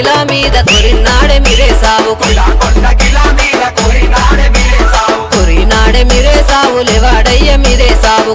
కిలా మీద కొరినాడే మీరే సావు. కొరినాడే మీరే సావు లేవాడయ్య మీరే సావు.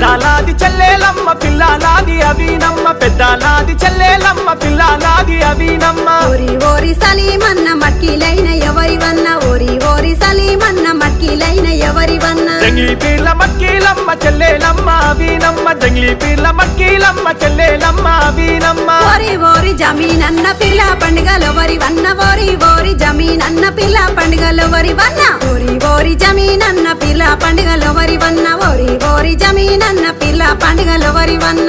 పెద్దలాది చెల్లేలమ్మ పిల్లలాది అవినమ్మ పెద్దలాది చెల్లేలమ్మ పిల్లలాది అవినమ్మ. ఓరి ఓరి సలీమన్న మట్టిలైన ఎవరి జంగ్లీ పీర్ల మక్కీలమ్మ చెల్లేలమ్మ వీనమ్మ. జంగ్లీ పీర్ల మక్కీలమ్మ చెల్లేలమ్మ వీనమ్మ. ఓరి ఓరి జమీనన్న పిల్ల పండుగలు వరి వన్న. ఓరి ఓరి జమీనన్న పిల్ల పండుగలు వరి వన్న. ఓరి ఓరి జమీనన్న పిల్ల పండుగలు వరి వన్న. ఓరి ఓరి జమీనన్న పిల్ల పండుగలు వరి వన్న.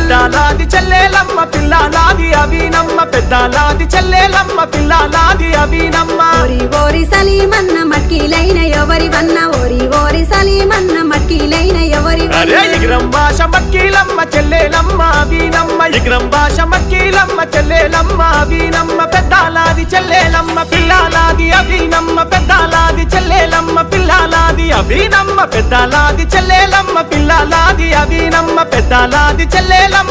పెద్దలాది చెల్లేలమ్మ పిల్లలాది అవినమ్మ పెద్దలాది చెల్లేలమ్మ పిల్లలాది అవినమ్మ ఓరి ఓరి సలీమన్న మట్కిలైన ఎవరి వన్న? ఓరి ఓరి సలీమన్న మట్కిలైన ఎవరి అరే ఇగ్రం భాష మక్కీలమ్మ చెల్లేలమ్మ అవినమ్మ ఇగ్రం భాష మక్కీలమ్మ చెల్లేలమ్మ అవినమ్మ పెద్దలాది చెల్లేలమ్మ పిల్లలాది అవినమ్మ పెద్దలాది చెల్లేలమ్మ పిల్లలాది అవినమ్మ పెద్దలాది చెల్లేలమ్మ పిల్లలాది అవినమ్మ పెద్దలాది చెల్లేలమ్మ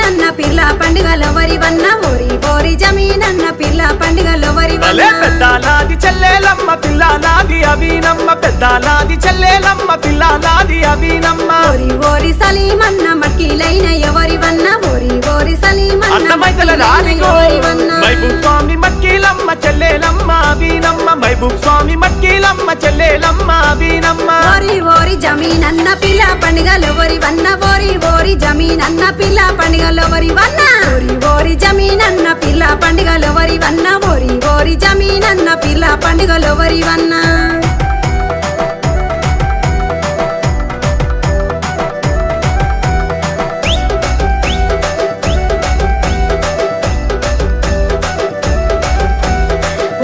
పిల్ల పండుగలెవరి వన్న ఓరి ఓరి జమీనన్న పిల్ల పండుగలెవరి భలే వన్న. పెద్దలాది చెల్లేలమ్మ పిల్లలాది అవినమ్మ పెద్దలాది చెల్లేలమ్మ పిల్లలాది అవినమ్మ ఓరి ఓరి సలీమన్న మట్కిలైన ఎవరి వన్న ఓరి ఓరి సలీమన్న మట్కిలైన రానిగో మైబూబ్ స్వామి మక్కీలమ్మ చెల్లేలమ్మ అవినమ్మ మైబూబ్ స్వామి మక్కీలమ్మ చెల్లేలమ్మ పిల్ల పండుగలెవరి వన్న ఓరి ఓరి జమీనన్న పిల్ల పండుగలెవరి వన్న ఓరి ఓరి జమీనన్న పిల్ల పండుగలెవరి వన్న ఓరి ఓరి జమీనన్న పిల్ల పండుగలెవరి వన్న?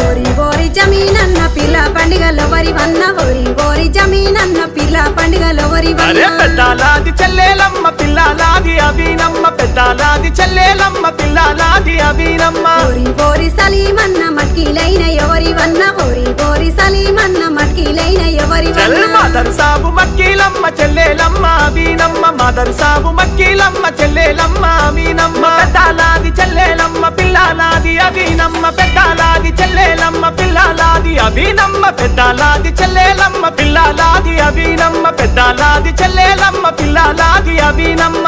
ఓరి ఓరి జమీనన్న పిల్ల పండుగలెవరి వన్న? ఓరి ఓరి జమీనన్న పిల్ల అరే వన్న పెద్దలాది చెల్లేలమ్మ పిల్లలాది అవినమ్మ పెద్దలాది చెల్లేలమ్మ పిల్లలాది అవినమ్మ ఓరి ఓరి సలీమన్న మట్కిలైన ఎవరి వన్న పోరి పోరి సలీమన్న మట్కిలైన ఎవరి చెల్ సాబు మట్కిలమ్మ చెల్లెలమ్మ అవినమ్మ మాదర్ సాబు మట్కిలమ్మ చెల్లెలమ్మ అవినమ్మ పెద్దలాది చెల్లెలమ్మ పిల్లలాది అభినమ్మ పెద్దలాది చెల్లెలమ్మ పిల్లలాది అభినమ్మ పెద్దలాది చెల్లెలమ్మ పిల్లలాది అభినమ్మ పెద్దలాది చెల్లెలమ్మ పిల్లలాది అభినమ్మ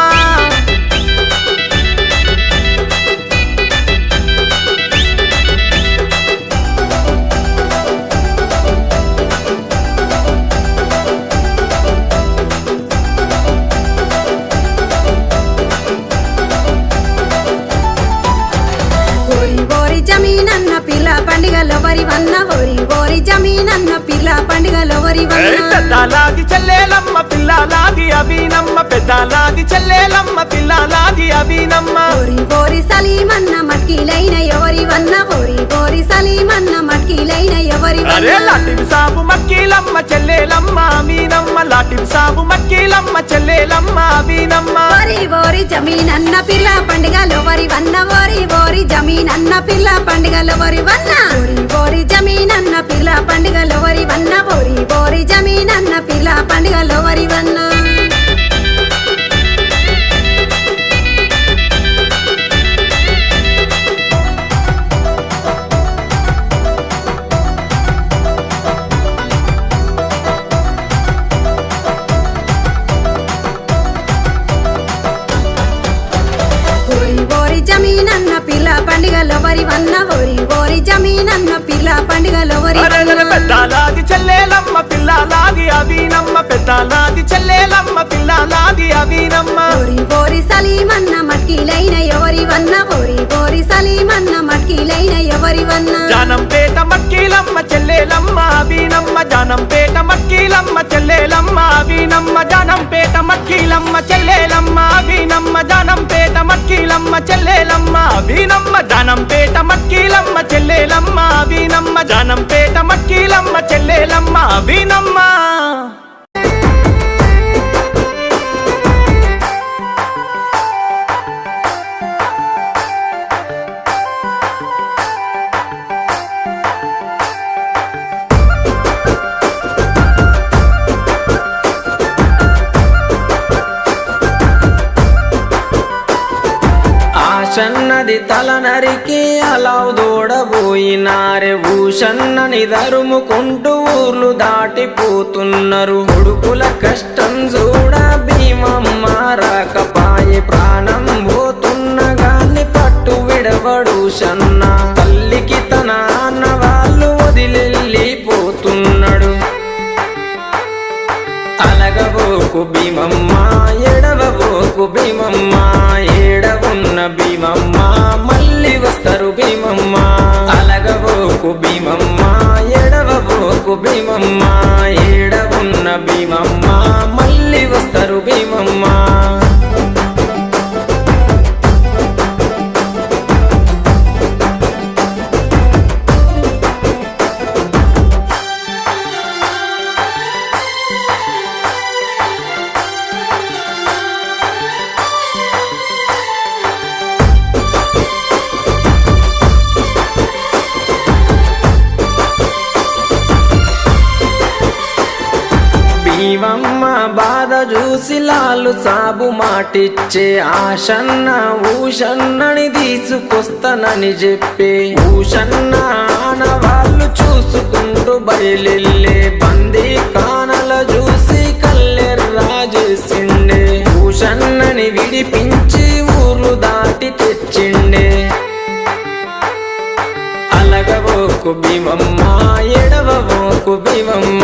చెల్లేలమ్మ పిల్లలాది అవినమ్మ ఓరి ఓరి సలీమన్న మట్కిలైన ఎవరి వన్న? ఓరి ఓరి సలీమన్న మట్కిలైన ఎవరి అరే లాటివి సాబు మక్కీలమ్మ చెల్లేలమ్మ మీనమ్మ లాటివి సాబు మక్కీలమ్మ చెల్లేలమ్మ మీనమ్మ ఓరి ఓరి జమీనన్న పిల్ల పండుగలెవరి వన్న? ఓరి ఓరి జమీనన్న పిల్ల పండుగలెవరి వన్న? ఓరి ఓరి జమీనన్న పిల్ల పండుగలెవరి వన్న? ఓరి ఓరి జమీనన్న పిల్ల పండుగలెవరి వన్న? ఓరి జమీనన్న పిల్ల వన్న పెద్దలాది చెల్లేలమ్మ పిల్లలాది అవినమ్మ పెద్దలాది చెల్లేలమ్మ పిల్లలాది అవీనమ్మ ఓరి ఓరి సలీమన్న మట్కిలైన ఎవరి వన్న? ఓరి ఓరి సలీమన్న మట్కిలైన ఎవరి వన్న? జానంపేట మక్కీలమ్మ చెల్లెలమ్మ అవీనమ్మ జానంపేట మక్కీలమ్మ చెల్లెలమ్మ అవీనమ్మ జానంపేట మక్కీలమ్మ చెల్లెలమ్మ అవీనమ్మ జానంపేట మక్కీలమ్మ చెల్లెలమ్మ అవీనమ్మ జానంపేట మక్కీలమ్మ చెల్లెలమ్మ అవీనమ్మ జానంపేట మక్కీలమ్మ చెల్లెలమ్మ వీనమ్మ. ఆశన్నది తల నరికి అలావు పోయినారే ఊషన్నని ధరుముకుంటూ ఊర్లు దాటిపోతున్నారు. కొడుకుల కష్టం చూడ భీమమ్మ రాకపాయి ప్రాణం పోతున్న గాని పట్టు విడవడు షన్న. తల్లికి తన అన్న వాళ్ళు వదిలిపోతున్నాడు అలగబోకు భీమమ్మ ఎడవబోకు భీమమ్మ. ఏడవున్న బాధ చూసి లాలు సాబు మాటిచ్చే ఆశన్న ఊషన్నని తీసుకొస్తానని చెప్పే ఊషన్న ఆనవాళ్ళు చూసుకుంటూ బయలెళ్ళే బందీ కానల చూసి కల్లెర్రా చేసిండే. ఊషన్నని విడిపించి ఊర్లు దాటి తెచ్చిండే. అలగబోకు భీమమ్మ ఎడవబోకు భీమమ్మ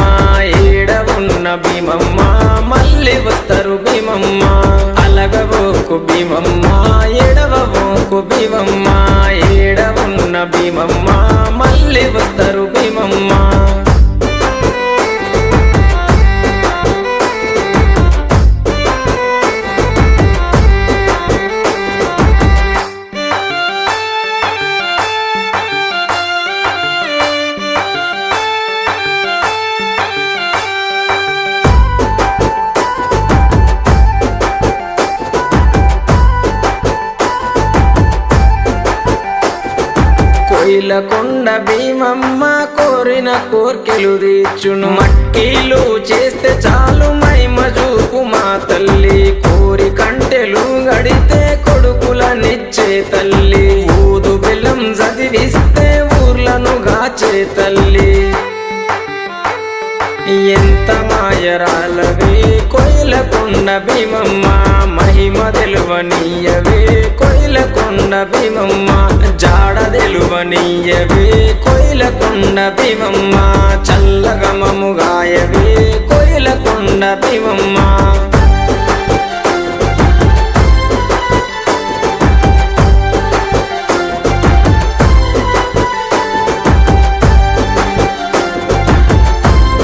భీమమ్మ ఎడవబోకు భీమమ్మ ఏడవున్న భీమమ్మ మళ్ళీ వస్తా కోయిల కొండ భీమమ్మ కోరిన కోర్కెలు తీర్చును. మట్టిలు చేస్తే చాలు మైమ చూపు మా తల్లి. కోరి కంటెలు గడితే కొడుకులనిచ్చే తల్లి. ఊదు బెల్లం చదివిస్తే ఊర్లను గాచే తల్లి. ఎంత మాయరాలవి కోయిల కొండ భీమమ్మ. మహిమ తెలువనీయవే కోయిల కొండ భీమమ్మ జాడ తెలువనీయవే కోయిల కొండ భీమమ్మ చల్లగమము గాయవే కోయిల కొండ భీమమ్మ.